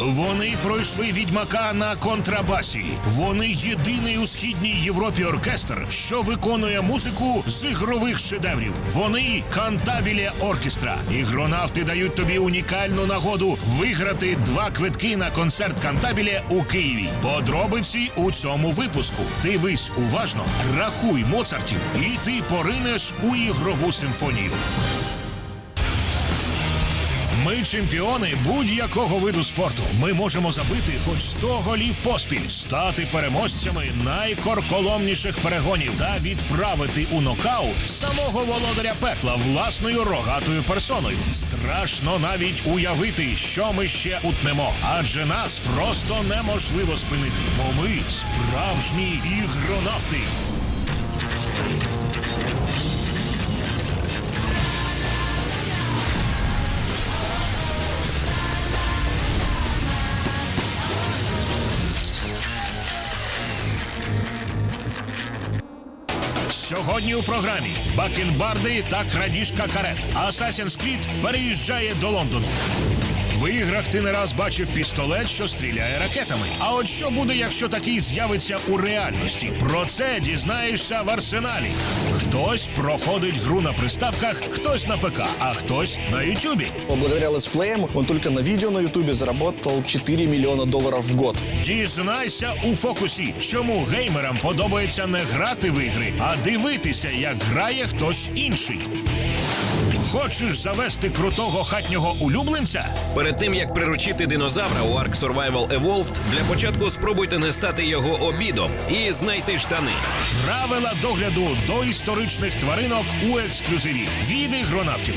Вони пройшли відьмака на контрабасі. Вони єдиний у східній Європі оркестр, що виконує музику з ігрових шедеврів. Вони кантабіле оркестра. Ігронавти дають тобі унікальну нагоду виграти два квитки на концерт Кантабіле у Києві. Подробиці у цьому випуску. Дивись уважно, рахуй Моцартів, і ти поринеш у ігрову симфонію. Ми чемпіони будь-якого виду спорту. Ми можемо забити хоч 100 голів поспіль, стати переможцями найкорколомніших перегонів та відправити у нокаут самого володаря пекла власною рогатою персоною. Страшно навіть уявити, що ми ще утнемо, адже нас просто неможливо спинити, бо ми справжні ігронавти. Сьогодні у програмі Бакенбарди та крадіжка карет. Assassin's Creed переїжджає до Лондону. В іграх ти не раз бачив пістолет, що стріляє ракетами. А от що буде, якщо такий з'явиться у реальності? Про це дізнаєшся в арсеналі. Хтось проходить гру на приставках, хтось на ПК, а хтось на Ютубі. Благодаря летсплеям он только на видео на ютубе заработал 4 миллиона долларов в год. Дізнайся у фокусі, чому геймерам подобається не грати в ігри, а дивитися, як грає хтось інший. Хочеш завести крутого хатнього улюбленця? Перед тим як приручити динозавра у Ark Survival Evolved, для початку спробуйте не стати його обідом і знайти штани. Правила догляду до історичних тваринок у ексклюзиві від ігронавтів.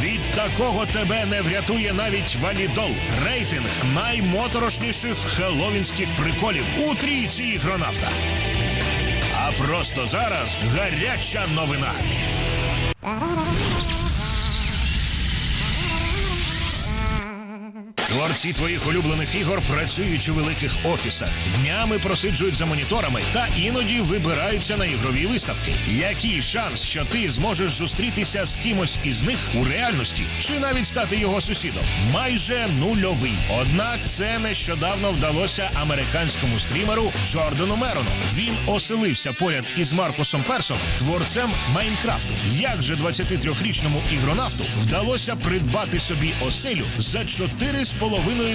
Від такого тебе не врятує навіть валідол. Рейтинг наймоторошніших хеллоуінських приколів у трійці ігронавта. А просто зараз гаряча новина. Творці твоїх улюблених ігор працюють у великих офісах, днями просиджують за моніторами та іноді вибираються на ігрові виставки. Який шанс, що ти зможеш зустрітися з кимось із них у реальності, чи навіть стати його сусідом? Майже нульовий. Однак це нещодавно вдалося американському стрімеру Джордану Мерону. Він оселився поряд із Маркусом Персом, творцем Майнкрафту. Як же 23-річному ігронавту вдалося придбати собі оселю за 4,5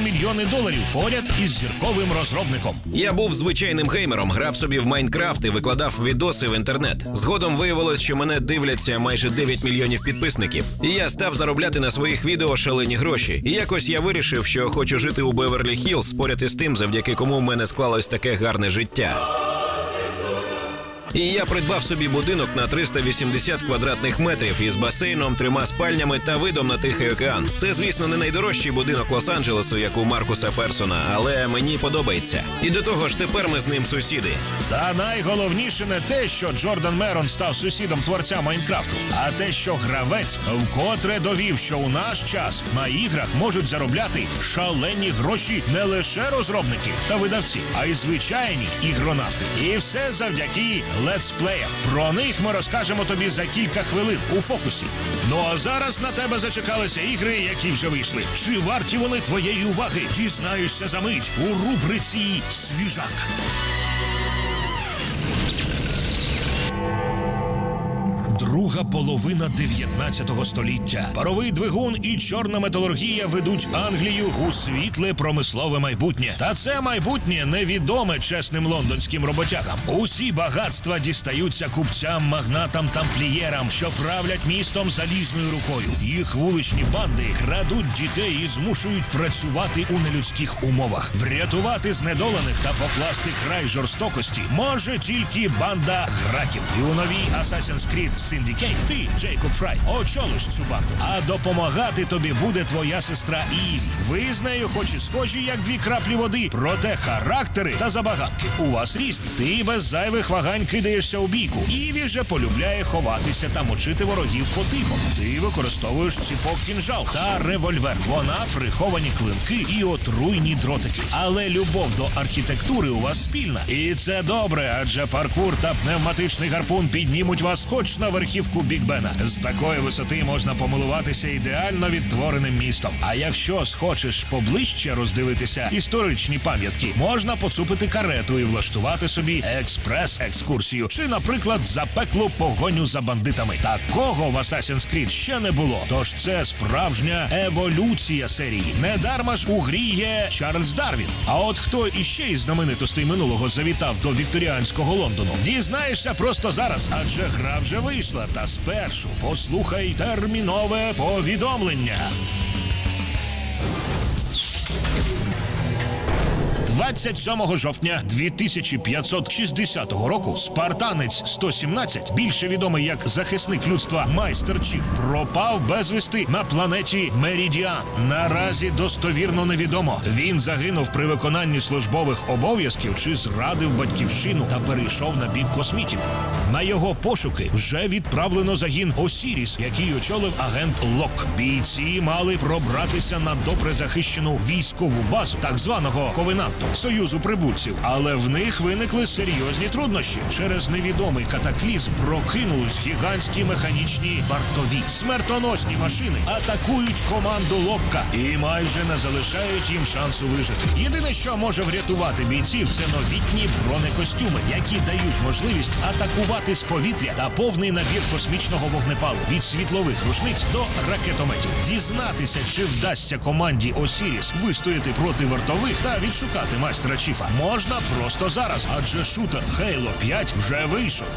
мільйони доларів поряд із зірковим розробником? Я був звичайним геймером, грав собі в Майнкрафт і викладав відоси в інтернет. Згодом виявилось, що мене дивляться майже 9 мільйонів підписників. І я став заробляти на своїх відео шалені гроші. І якось я вирішив, що хочу жити у Беверлі Хіллз поряд із тим, завдяки кому в мене склалось таке гарне життя. І я придбав собі будинок на 380 квадратних метрів із басейном, трьома спальнями та видом на Тихий океан. Це, звісно, не найдорожчий будинок Лос-Анджелесу, як у Маркуса Персона, але мені подобається. І до того ж, тепер ми з ним сусіди. Та найголовніше не те, що Джордан Мерон став сусідом творця Майнкрафту, а те, що гравець вкотре довів, що у наш час на іграх можуть заробляти шалені гроші не лише розробники та видавці, а й звичайні ігронавти. І все завдяки летсплеям. Про них ми розкажемо тобі за кілька хвилин у фокусі. Ну а зараз на тебе зачекалися ігри, які вже вийшли. Чи варті вони твоєї уваги? Дізнаєшся за мить у рубриці Свіжак. Друга половина 19 століття. Паровий двигун і чорна металургія ведуть Англію у світле промислове майбутнє. Та це майбутнє невідоме чесним лондонським роботягам. Усі багатства дістаються купцям, магнатам, тамплієрам, що правлять містом залізною рукою. Їх вуличні банди крадуть дітей і змушують працювати у нелюдських умовах. Врятувати знедолених та покласти край жорстокості може тільки банда гратів. І у новій Assassin's Creed Syndicate ти, Джейкоб Фрай, очолиш цю банду. А допомагати тобі буде твоя сестра Іві. Ви з нею хоч і схожі, як дві краплі води, проте характери та забаганки у вас різні. Ти без зайвих вагань кидаєшся у бійку. Іві же полюбляє ховатися та мочити ворогів потихо. Ти використовуєш ціпок кінжал та револьвер. Вона приховані клинки і отруйні дротики. Але любов до архітектури у вас спільна. І це добре, адже паркур та пневматичний гарпун піднімуть вас хоч на верхівку верхівку Біг Бена. З такої висоти можна помилуватися ідеально відтвореним містом. А якщо схочеш поближче роздивитися історичні пам'ятки, можна поцупити карету і влаштувати собі експрес-екскурсію, чи, наприклад, запеклу погоню за бандитами. Такого в Assassin's Creed ще не було. Тож це справжня еволюція серії. Недарма ж у грі є Чарльз Дарвін. А от хто іще із знаменитостей минулого завітав до вікторіанського Лондону, дізнаєшся просто зараз, адже гра вже вийшла. Та спершу послухай термінове повідомлення. 27 жовтня 2560 року спартанець 117, більше відомий як захисник людства майстер Чіф, пропав безвісти на планеті Мерідіан. Наразі достовірно невідомо. Він загинув при виконанні службових обов'язків чи зрадив батьківщину та перейшов на бік космітів. На його пошуки вже відправлено загін Осіріс, який очолив агент Лок. Бійці мали пробратися на добре захищену військову базу так званого ковенанту союзу прибульців, але в них виникли серйозні труднощі. Через невідомий катаклізм прокинулись гігантські механічні вартові смертоносні машини, атакують команду Локка і майже не залишають їм шансу вижити. Єдине, що може врятувати бійців, це новітні бронекостюми, які дають можливість атакувати з повітря та повний набір космічного вогнепалу від світлових рушниць до ракетометів. Дізнатися, чи вдасться команді Осіріс вистояти проти вартових та відшукати майстра Чіфа можна просто зараз, адже шутер Halo 5 вже вийшов.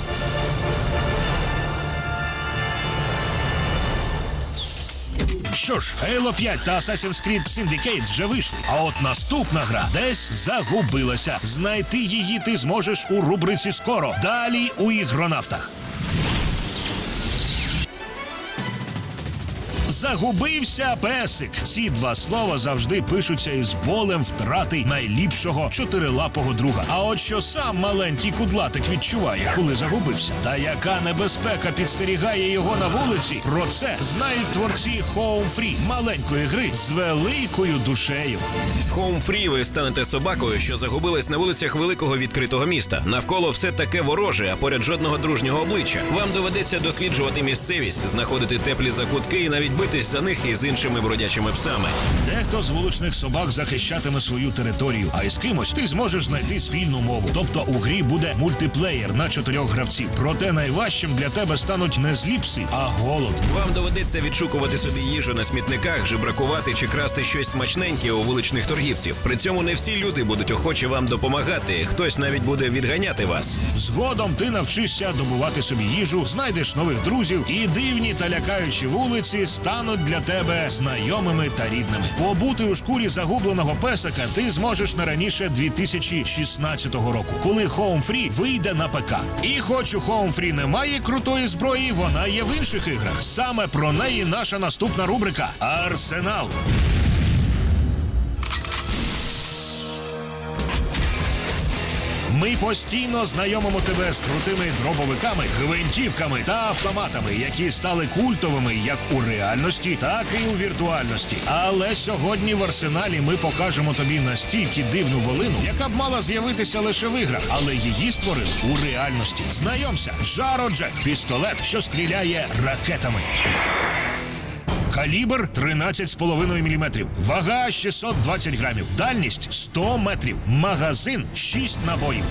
Що ж, Halo 5 та Assassin's Creed Syndicate вже вийшли. А от наступна гра десь загубилася. Знайти її ти зможеш у рубриці скоро. Далі у ігронавтах. Загубився песик. Ці два слова завжди пишуться із болем втрати найліпшого чотирилапого друга. А от що сам маленький кудлатик відчуває, коли загубився, та яка небезпека підстерігає його на вулиці, про це знають творці Home Free маленької гри з великою душею. В Home Free ви станете собакою, що загубилась на вулицях великого відкритого міста. Навколо все таке вороже, а поряд жодного дружнього обличчя. Вам доведеться досліджувати місцевість, знаходити теплі закутки і навіть битись за них із іншими бродячими псами. Дехто з вуличних собак захищатиме свою територію, а із кимось ти зможеш знайти спільну мову. Тобто у грі буде мультиплеєр на чотирьох гравців. Проте найважчим для тебе стануть не зліпси, а голод. Вам доведеться відшукувати собі їжу на смітниках, жебракувати чи красти щось смачненьке у вуличних торгівців. При цьому не всі люди будуть охоче вам допомагати. Хтось навіть буде відганяти вас. Згодом ти навчишся добувати собі їжу, знайдеш нових друзів, і дивні та лякаючі вулиці стануть для тебе знайомими та рідними. Побути у шкурі загубленого песика ти зможеш не раніше 2016 року, коли Home Free вийде на ПК. І хоч у Home Free немає крутої зброї, вона є в інших іграх. Саме про неї наша наступна рубрика Арсенал. Ми постійно знайомимо тебе з крутими дробовиками, гвинтівками та автоматами, які стали культовими як у реальності, так і у віртуальності. Але сьогодні в арсеналі ми покажемо тобі настільки дивну волину, яка б мала з'явитися лише в іграх, але її створили у реальності. Знайомся, Джароджет пістолет, що стріляє ракетами. Калібр 13,5 мм. Вага 620 грамів. Дальність 100 метрів. Магазин 6 набоїв.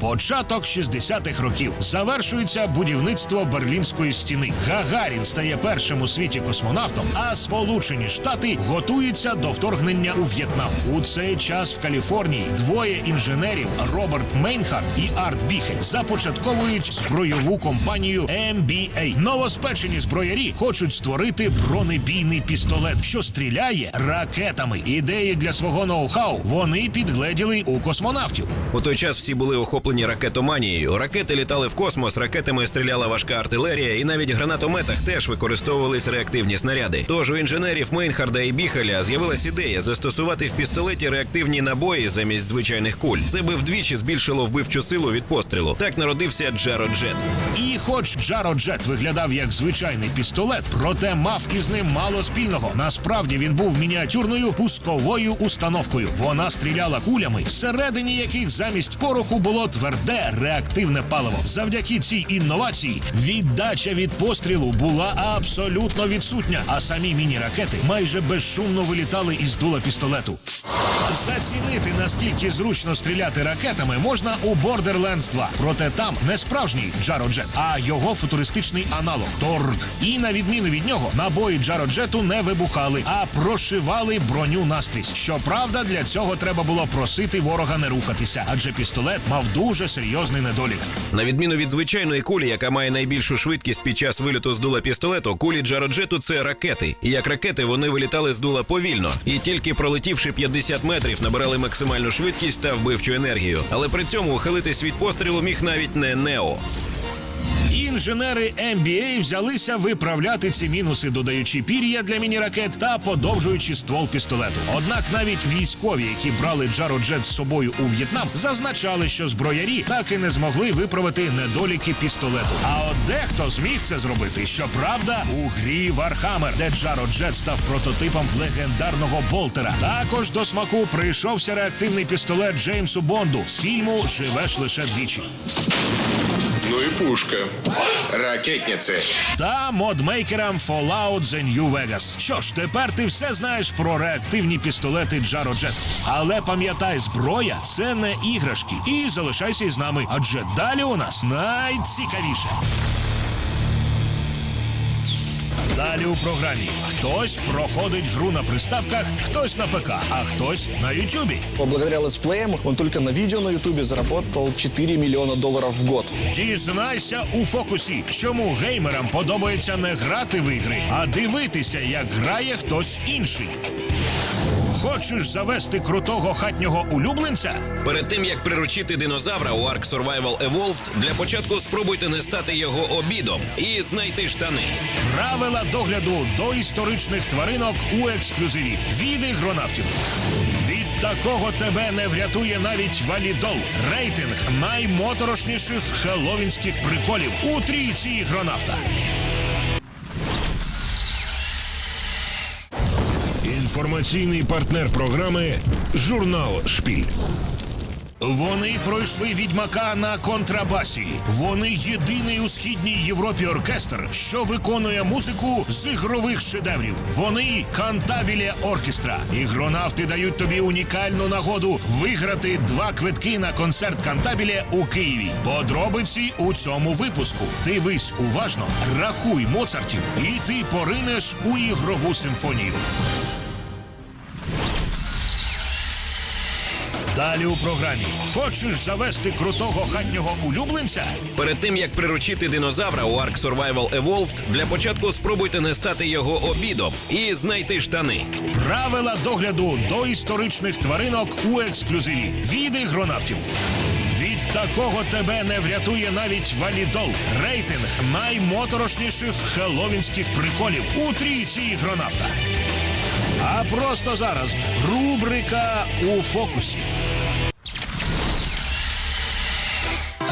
Початок 60-х років завершується будівництво Берлінської стіни. Гагарін стає першим у світі космонавтом, а Сполучені Штати готуються до вторгнення у В'єтнам. У цей час в Каліфорнії двоє інженерів Роберт Мейнхарт і Арт Біхель започатковують збройову компанію MBA. Новоспечені зброярі хочуть створити бронебійний пістолет, що стріляє ракетами. Ідеї для свого ноу-хау вони підгледіли у космонавтів. У той час всі були охоплені ракетоманією. Ракети літали в космос, ракетами стріляла важка артилерія, і навіть гранатометах теж використовувались реактивні снаряди. Тож у інженерів Мейнхарда і Біхаля з'явилась ідея застосувати в пістолеті реактивні набої замість звичайних куль. Це би вдвічі збільшило вбивчу силу від пострілу. Так народився Джаро Джет. І хоч Джаро Джет виглядав як звичайний пістолет, проте мав із ним мало спільного. Насправді він був мініатюрною пусковою установкою. Вона стріляла кулями, всередині яких замість пороху було тверде реактивне паливо. Завдяки цій інновації віддача від пострілу була абсолютно відсутня, а самі міні-ракети майже безшумно вилітали із дула пістолету. Зацінити наскільки зручно стріляти ракетами можна у Borderlands 2. Проте там не справжній Джароджет, а його футуристичний аналог Торг. І на відміну від нього, набої Джароджету не вибухали, а прошивали броню наскрізь. Щоправда, для цього треба було просити ворога не рухатися, адже пістолет мав дуже серйозний недолік. На відміну від звичайної кулі, яка має найбільшу швидкість під час виліту з дула пістолету, кулі Джароджету це ракети. І як ракети вони вилітали з дула повільно, і тільки пролетівши 50 метрів, набирали максимальну швидкість та вбивчу енергію. Але при цьому ухилитись від пострілу міг навіть не Нео. Інженери MBA взялися виправляти ці мінуси, додаючи пір'я для міні-ракет та подовжуючи ствол пістолету. Однак навіть військові, які брали Джароджет з собою у В'єтнам, зазначали, що зброярі так і не змогли виправити недоліки пістолету. А от дехто зміг це зробити. Щоправда, у грі Warhammer, де Джароджет став прототипом легендарного болтера. Також до смаку прийшовся реактивний пістолет Джеймсу Бонду з фільму Живеш лише двічі. Ну і пушка. Ракетниці. та модмейкерам Fallout The New Vegas. Що ж, тепер ти все знаєш про реактивні пістолети Джароджет. Але пам'ятай, зброя це не іграшки. І залишайся із нами, адже далі у нас найцікавіше. Далі у програмі хтось проходить гру на приставках, хтось на ПК, а хтось на Ютубі. Благодаря летсплеям он тільки на відео на Ютубі заработал 4 мільйона доларів в год. Дізнайся у фокусі, чому геймерам подобається не грати в ігри, а дивитися, як грає хтось інший. Хочеш завести крутого хатнього улюбленця? Перед тим як приручити динозавра у Ark Survival Evolved, для початку спробуйте не стати його обідом і знайти штани. Правила догляду до історичних тваринок у ексклюзиві від ігронавтів. Від такого тебе не врятує навіть валідол. Рейтинг наймоторошніших хеловінських приколів у трійці ігронавта. Інформаційний партнер програми журнал Шпіль. Вони пройшли відьмака на контрабасі. Вони єдиний у східній Європі оркестр, що виконує музику з ігрових шедеврів. Вони кантабіле оркестра. Ігронавти дають тобі унікальну нагоду виграти два квитки на концерт кантабіле у Києві. Подробиці у цьому випуску. Дивись уважно, рахуй моцартів, і ти поринеш у ігрову симфонію. Далі у програмі. Хочеш завести крутого хатнього улюбленця? Перед тим як приручити динозавра у Ark Survival Evolved, для початку спробуйте не стати його обідом і знайти штани. Правила догляду до історичних тваринок у ексклюзиві від ігронавтів. Від такого тебе не врятує навіть валідол. Рейтинг наймоторошніших хеловінських приколів у трійці ігронавта. А просто зараз рубрика у фокусі.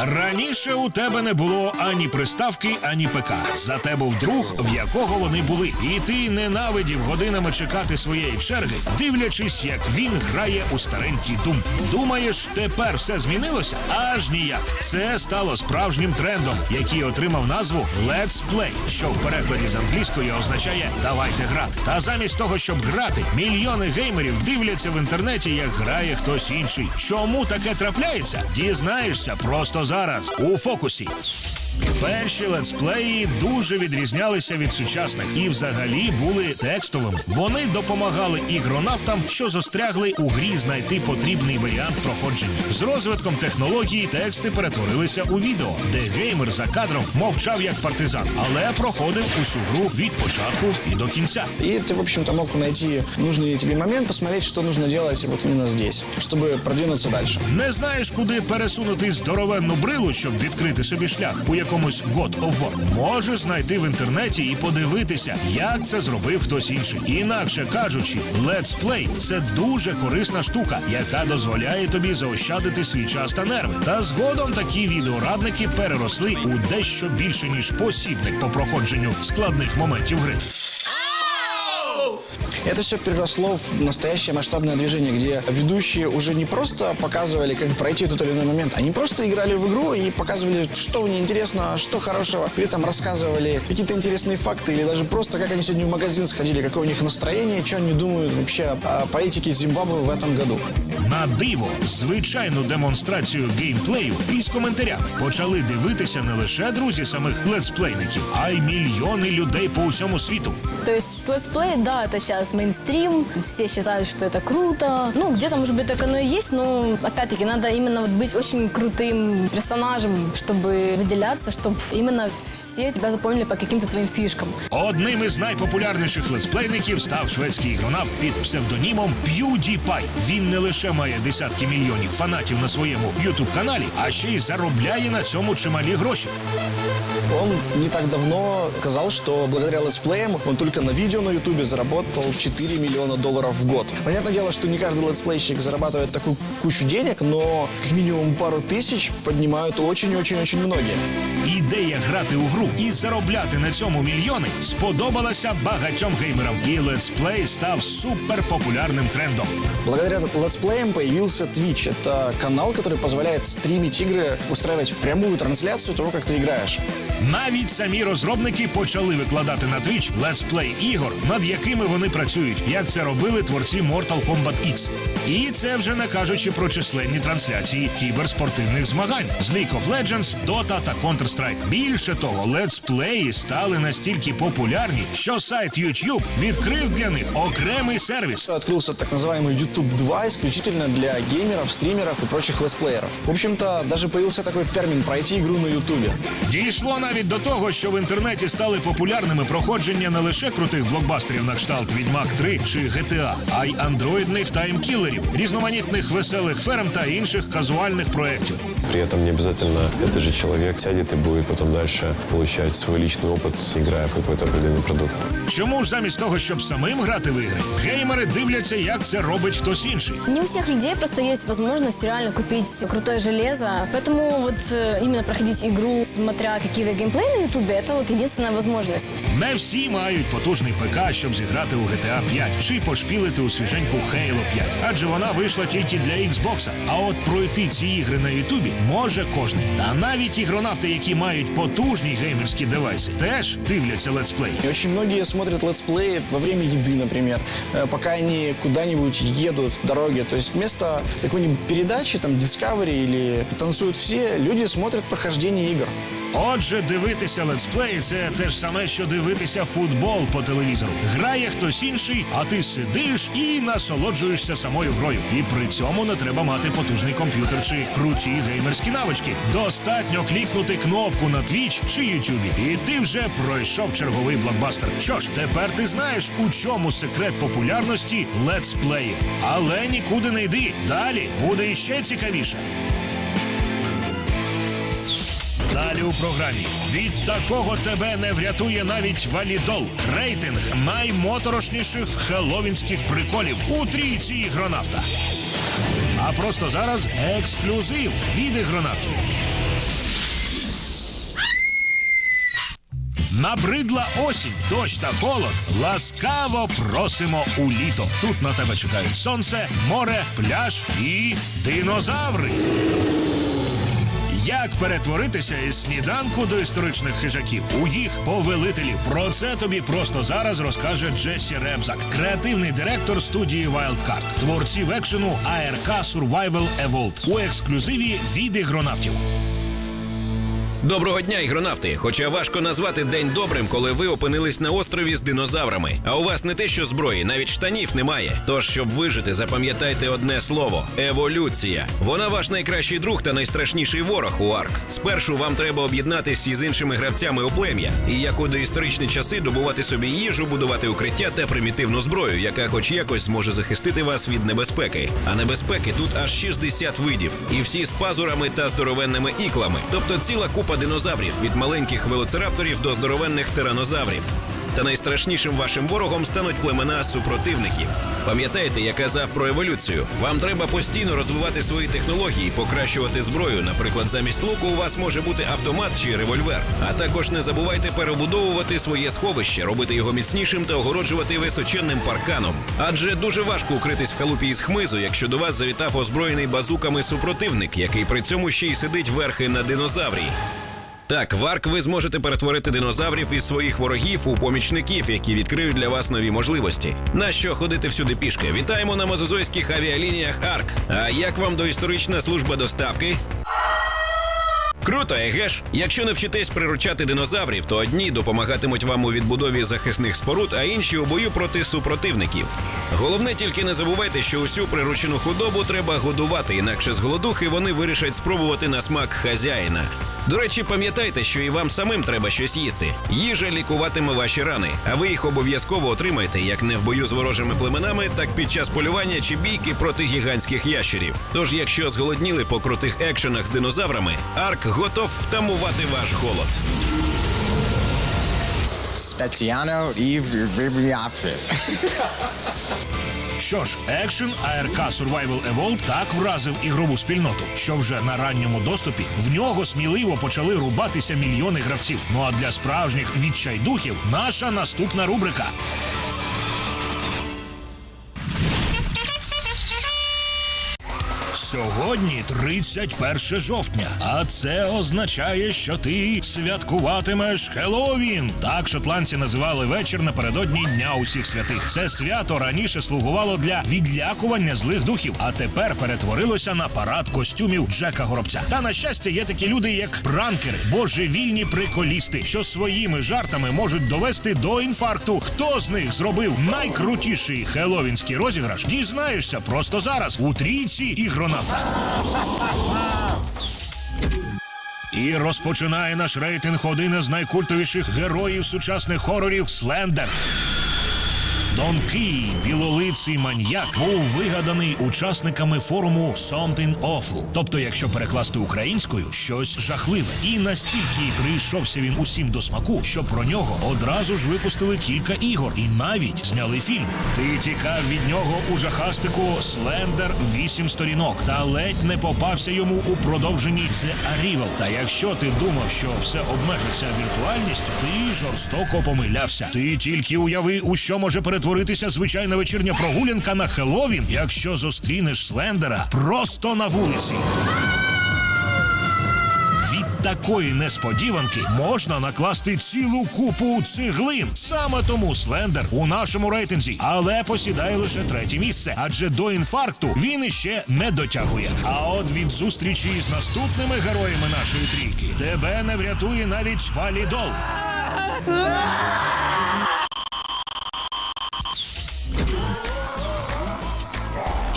Раніше у тебе не було ані приставки, ані ПК. Зате був друг, в якого вони були. І ти ненавидів годинами чекати своєї черги, дивлячись, як він грає у старенький дум. Думаєш, тепер все змінилося? Аж ніяк. Це стало справжнім трендом, який отримав назву Let's Play, що в перекладі з англійської означає давайте грати. Та замість того, щоб грати, мільйони геймерів дивляться в інтернеті, як грає хтось інший. Чому таке трапляється? Дізнаєшся просто зараз у фокусі. Перші летсплеї дуже відрізнялися від сучасних і взагалі були текстовими. Вони допомагали ігронавтам, що застрягли у грі знайти потрібний варіант проходження. З розвитком технології тексти перетворилися у відео, де геймер за кадром мовчав як партизан, але проходив усю гру від початку і до кінця. И ты, в общем-то, мог найти нужный тебе момент, посмотреть, что нужно делать вот именно здесь, чтобы продвинуться дальше. Не знаєш, куди пересунути здоровенну брилу, щоб відкрити собі шлях у якомусь God of War? Можеш знайти в інтернеті і подивитися, як це зробив хтось інший. Інакше кажучи, Let's Play – це дуже корисна штука, яка дозволяє тобі заощадити свій час та нерви. Та згодом такі відеорадники переросли у дещо більше ніж посібник по проходженню складних моментів гри. Это все переросло в настоящее масштабное движение, где ведущие уже не просто показывали, как пройти тот или иной момент, они просто играли в игру и показывали, что в ней интересно, что хорошего. При этом рассказывали какие-то интересные факты или даже просто, как они сегодня в магазин сходили, какое у них настроение, что они думают вообще о политике Зимбабве в этом году. На диво, звичайну демонстрацію геймплею із коментарями почали дивитися не лише друзі самих летсплейників, а й мільйони людей по усьому світу. То есть летсплей, да, это сейчас мейнстрим, все считают, что это круто. Ну, где-то, может быть, так оно и есть, но, опять-таки, надо именно вот быть очень крутым персонажем, чтобы выделяться, чтобы именно все тебя запомнили по каким-то твоим фишкам. Одним із найпопулярніших летсплейників став шведський ігронавт під псевдонімом PewDiePie. Він не лише має десятки мільйонів фанатів на своєму ютуб каналі, а ще й заробляє на цьому чималі гроші. Он не так давно сказал, что благодаря летсплеям он только на видео на ютубе заработал 4 миллиона долларов в год. Понятное дело, что не каждый летсплейщик зарабатывает такую кучу денег, но как минимум пару тысяч поднимают очень-очень-очень многие. Ідея грати у гру і заробляти на цьому мільйони сподобалася багатьом геймерам, і летсплей став суперпопулярним трендом. Благодаря летсплеям появился Twitch. Это канал, который позволяет стримить игры, устраивать прямую трансляцию того, как ты играешь. Навіть самі розробники почали викладати на Twitch летсплей ігор, над якими вони працюють, як це робили творці Mortal Kombat X. І це вже не кажучи про численні трансляції кіберспортивних змагань з League of Legends, Dota та Counter-Strike. Більше того, летсплеї стали настільки популярні, що сайт YouTube відкрив для них окремий сервіс. Открылся так называемый YouTube 2 исключительно для геймеров, стримеров и прочих летсплееров. В общем-то, даже появился такой термин «пройти игру на ютубе». Дійшло навіть до того, що в інтернеті стали популярними проходження не лише крутих блокбастерів на кшталт Відьмак 3 чи GTA, а й андроїдних таймкілерів, різноманітних веселих ферм та інших казуальних проєктів. При этом не обязательно этот же человек сядет и будет потом дальше получать свой личный опыт, играя в какой-то определенный продукт. Чому ж замість того, щоб самим грати в ігри, геймери дивляться, як це робить хтось інший. Не у всех людей просто есть возможность реально купить крутое железо. Поэтому вот э, именно проходить игру, смотря какие-то геймплеи на ютубе, это вот единственная возможность. Не всі мають потужний ПК, щоб зіграти у GTA 5 чи пошпілити у свіженьку Halo 5, адже вона вийшла тільки для Xbox. А от пройти ці ігри на Ютубі може кожний. Та навіть ігронавти, які мають потужні геймерські девайси, теж дивляться летсплей. И очень многие смотрят летсплеи во время еды, например, э, пока они куда-нибудь едут в дороге. То есть вместо какой-нибудь передачи, там, Discovery или «Танцуют все», люди смотрят прохождение игр. Отже, дивитися летсплей це те ж саме, що дивитися футбол по телевізору. Грає хтось інший, а ти сидиш і насолоджуєшся самою грою. І при цьому не треба мати потужний комп'ютер чи круті геймерські навички. Достатньо клікнути кнопку на Twitch чи Ютубі, і ти вже пройшов черговий блокбастер. Що ж, тепер ти знаєш, у чому секрет популярності летсплеїв. Але нікуди не йди. Далі буде іще цікавіше. Далі у програмі від такого тебе не врятує навіть валідол. Рейтинг наймоторошніших хеловінських приколів у трійці ігронавта. А просто зараз ексклюзив від ігронавтів. Набридла осінь, дощ та холод. Ласкаво просимо у літо. Тут на тебе чекають сонце, море, пляж і динозаври. Як перетворитися із сніданку до історичних хижаків у їх повелителів? Про це тобі просто зараз розкаже Джесі Ребзак, креативний директор студії Wildcard, творців екшену ARK Survival Evolved у ексклюзиві від ігронавтів. Доброго дня, ігронавти! Хоча важко назвати день добрим, коли ви опинились на острові з динозаврами. А у вас не те, що зброї, навіть штанів немає. Тож, щоб вижити, запам'ятайте одне слово: еволюція. Вона ваш найкращий друг та найстрашніший ворог у арк. Спершу вам треба об'єднатися із іншими гравцями у плем'я, і як у доісторичні часи добувати собі їжу, будувати укриття та примітивну зброю, яка хоч якось зможе захистити вас від небезпеки. А небезпеки тут аж 60 видів, і всі з пазурами та здоровенними іклами. Тобто ціла купа динозаврів від маленьких велоцирапторів до здоровенних тиранозаврів. Та найстрашнішим вашим ворогом стануть племена супротивників. Пам'ятаєте, я казав про еволюцію. Вам треба постійно розвивати свої технології, покращувати зброю. Наприклад, замість луку у вас може бути автомат чи револьвер. А також не забувайте перебудовувати своє сховище, робити його міцнішим та огороджувати височенним парканом. Адже дуже важко укритись в халупі із хмизу, якщо до вас завітав озброєний базуками супротивник, який при цьому ще й сидить верхи на динозаврі. Так, в Арк ви зможете перетворити динозаврів із своїх ворогів у помічників, які відкриють для вас нові можливості. На що ходити всюди пішки? Вітаємо на мозозойських авіалініях Арк. А як вам доісторична служба доставки? Круто, еге ж? Якщо не вчитесь приручати динозаврів, то одні допомагатимуть вам у відбудові захисних споруд, а інші у бою проти супротивників. Головне тільки не забувайте, що усю приручену худобу треба годувати, інакше з голодухи вони вирішать спробувати на смак хазяїна. До речі, пам'ятайте, що і вам самим треба щось їсти. Їжа лікуватиме ваші рани, а ви їх обов'язково отримаєте як не в бою з ворожими племенами, так під час полювання чи бійки проти гігантських ящерів. Тож, якщо зголодніли по крутих екшенах з динозаврами, Арк готов втамувати ваш голод. Speziano Eve Ribery. Що ж, екшен АРК Survival Evolved так вразив ігрову спільноту, що вже на ранньому доступі в нього сміливо почали рубатися мільйони гравців. Ну а для справжніх відчайдухів наша наступна рубрика. Сьогодні 31 жовтня, а це означає, що ти святкуватимеш Хеллоуін. Так шотландці називали вечір напередодні Дня усіх святих. Це свято раніше слугувало для відлякування злих духів, а тепер перетворилося на парад костюмів Джека Горобця. Та на щастя, є такі люди, як пранкери, божевільні приколісти, що своїми жартами можуть довести до інфаркту. Хто з них зробив найкрутіший хеловінський розіграш? Дізнаєшся просто зараз у трійці ігронавта. І розпочинає наш рейтинг один із найкультовіших героїв сучасних хорорів Слендер. Донкий, білолиций маньяк, був вигаданий учасниками форуму Something Awful. Тобто, якщо перекласти українською, щось жахливе. І настільки прийшовся він усім до смаку, що про нього одразу ж випустили кілька ігор і навіть зняли фільм. Ти тікав від нього у жахастику Слендер вісім сторінок, та ледь не попався йому у продовженні The Arrival. Та якщо ти думав, що все обмежиться віртуальністю, ти жорстоко помилявся. Ти тільки уяви, у що може перетворитися звичайна вечірня прогулянка на Хеллоуін, якщо зустрінеш Слендера просто на вулиці. Від такої несподіванки можна накласти цілу купу цеглин. Саме тому Слендер у нашому рейтинзі, але посідає лише третє місце, адже до інфаркту він іще не дотягує. А от від зустрічі з наступними героями нашої трійки тебе не врятує навіть валідол.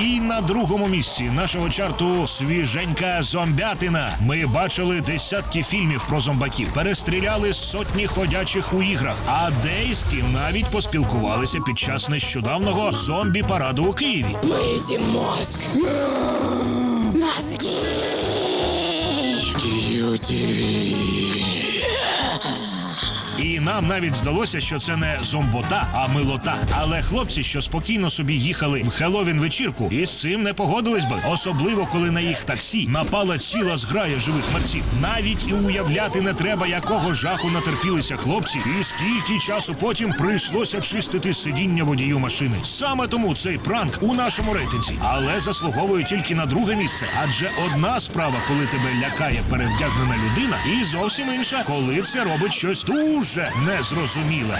І на другому місці нашого чарту свіженька зомбятина. Ми бачили десятки фільмів про зомбаків, перестріляли сотні ходячих у іграх, а деякі навіть поспілкувалися під час нещодавнього зомбі-параду у Києві. І нам навіть здалося, що це не зомбота, а милота. Але хлопці, що спокійно собі їхали в Хеловін вечірку, і з цим не погодились би. Особливо, коли на їх таксі напала ціла зграя живих мерців. Навіть і уявляти не треба, якого жаху натерпілися хлопці, і скільки часу потім прийшлося чистити сидіння водію машини. Саме тому цей пранк у нашому рейтинзі, але заслуговує тільки на друге місце. Адже одна справа, коли тебе лякає перевдягнена людина, і зовсім інша, коли це робить щось дуже незрозуміле.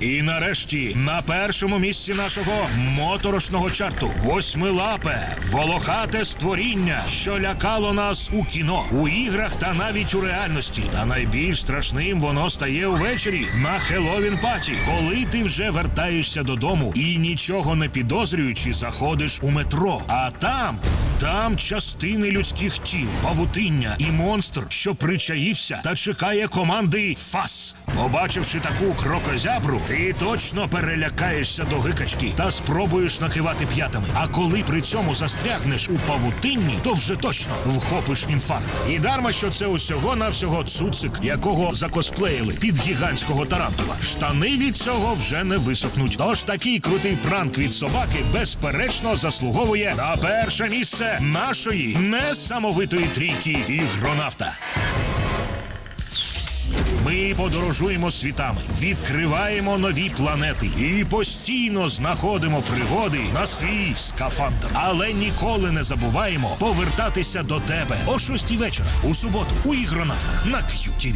І нарешті на першому місці нашого моторошного чарту восьмилапе, волохате створіння, що лякало нас у кіно, у іграх та навіть у реальності. Та найбільш страшним воно стає увечері на Хеловін паті, коли ти вже вертаєшся додому і нічого не підозрюючи, заходиш у метро. А там. Там частини людських тіл, павутиння і монстр, що причаївся та чекає команди ФАС. Побачивши таку крокозябру, Ти точно перелякаєшся до гикачки та спробуєш накивати п'ятами. А коли при цьому застрягнеш у павутинні, то вже точно вхопиш інфаркт. І дарма, що це усього навсього цуцик, якого закосплеїли під гігантського тарантула. Штани від цього вже не висохнуть. Тож такий крутий пранк від собаки безперечно заслуговує на перше місце нашої несамовитої трійки ігронавта. Подорожуємо світами, відкриваємо нові планети і постійно знаходимо пригоди на свій скафандр. Але ніколи не забуваємо повертатися до тебе о 6 вечора у суботу у ігронавтах на QTV.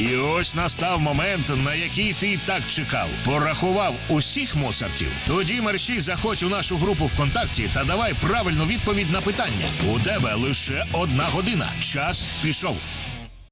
І ось настав момент, на який ти так чекав. Порахував усіх моцартів. Тоді мерщій заходь у нашу групу ВКонтакті та давай правильну відповідь на питання. У тебе лише одна година. Час пішов.